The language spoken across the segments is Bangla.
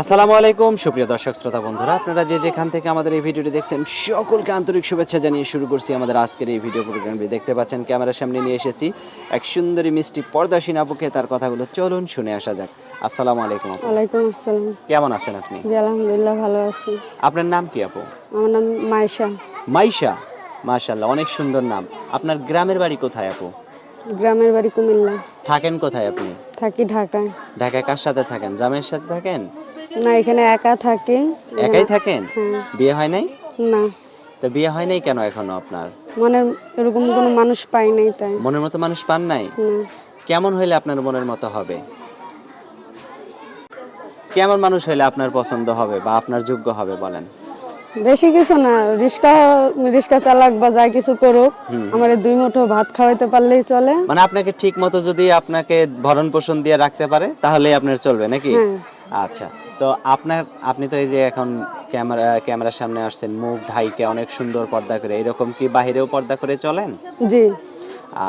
আসসালামু আলাইকুম। সুপ্রিয় দর্শক শ্রোতা বন্ধুরা আপনারা যে যেখান থেকে আমাদের এই ভিডিওটি দেখছেন সকলকে আন্তরিক শুভেচ্ছা জানিয়ে শুরু করছি আমাদের আজকের এই ভিডিও প্রোগ্রামটি। দেখতে পাচ্ছেন ক্যামেরার সামনে নিয়ে এসেছি এক সুন্দরী মিষ্টি পর্দাসীন আপুকে। তার কথাগুলো চলুন শুনে আসা যাক। আসসালামু আলাইকুম ওয়ালাইকুম আসসালাম। কেমন আছেন আপনি? জি আলহামদুলিল্লাহ ভালো আছি। আপনার নাম কি আপু? আমার নাম মাইশা মাইশা? মাশাল্লাহ অনেক সুন্দর নাম। আপনার গ্রামের বাড়ি কোথায় আপু? গ্রামের বাড়ি কুমিল্লা। থাকেন কোথায় আপনি? থাকি ঢাকায়। ঢাকায় কার সাথে থাকেন? জামের সাথে থাকেন? না এখানে একা থাকি। একাই থাকেন? বিয়ে হয় নাই? না। তো বিয়ে হয় নাই কেন এখনও আপনার? মানে এরকম কোনো মানুষ পাই নাই তাই। মনের মতো মানুষ পান নাই? কেমন হইলে আপনার মনের মতো হবে? কেমন মানুষ হইলে আপনার পছন্দ হবে বা আপনার যোগ্য হবে বলেন? বেশি কিছু না রিক্সা রিক্সা চালাক বা যাই কিছু করুক আমার দুই মুঠো ভাত খাওয়াইতে পারলেই চলে। মানে আপনাকে ঠিক মতো যদি আপনাকে ভরণ পোষণ দিয়ে রাখতে পারে তাহলে আপনার চলবে নাকি? হ্যাঁ। আচ্ছা তো আপনার আপনি তো এই যে এখন ক্যামেরা ক্যামেরার সামনে আসছেন মুখ ঢাইকে অনেক সুন্দর পর্দা করে এরকম কি বাহিরেও পর্দা করে চলেন? জি।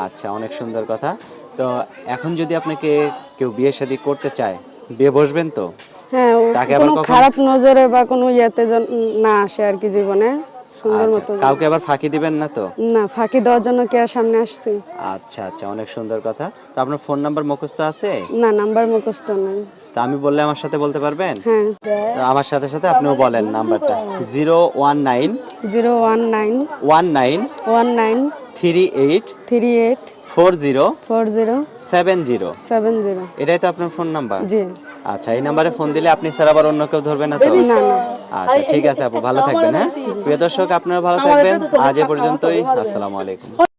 আচ্ছা অনেক সুন্দর কথা। তো এখন যদি আপনাকে কেউ বিয়ে শাদী করতে চায় বিয়ে বসবেন তো? হ্যাঁ কোনো খারাপ নজরে বা কোনো ইয়েতে না আসে আর কি জীবনে। সুন্দর আচ্ছা, মতো। কাউকে আবার ফাঁকি দিবেন না তো? না ফাঁকি দেওয়ার জন্য কে আর সামনে আসছি? আচ্ছা আচ্ছা অনেক সুন্দর কথা। তো আপনার ফোন নাম্বার মুখস্থ আছে? না নাম্বার মুখস্থ নাই। তা আমি বললে আমার সাথে বলতে পারবেন? হ্যাঁ। আমার সাথে সাথে আপনিও বলেন নাম্বারটা। Zero one nine zero one nine one nine one nine three eight three eight four zero four zero seven zero. Seven zero. এটাই তো আপনার ফোন নাম্বার? জি। আচ্ছা এই নাম্বারে ফোন দিলে আপনি স্যার আবার অন্য কেউ ধরবেন না তো? আচ্ছা ঠিক আছে আপু ভালো থাকবেন হ্যাঁ? প্রিয় দর্শক আপনারা ভালো থাকবেন। আজ এ পর্যন্তই। আসসালামু আলাইকুম।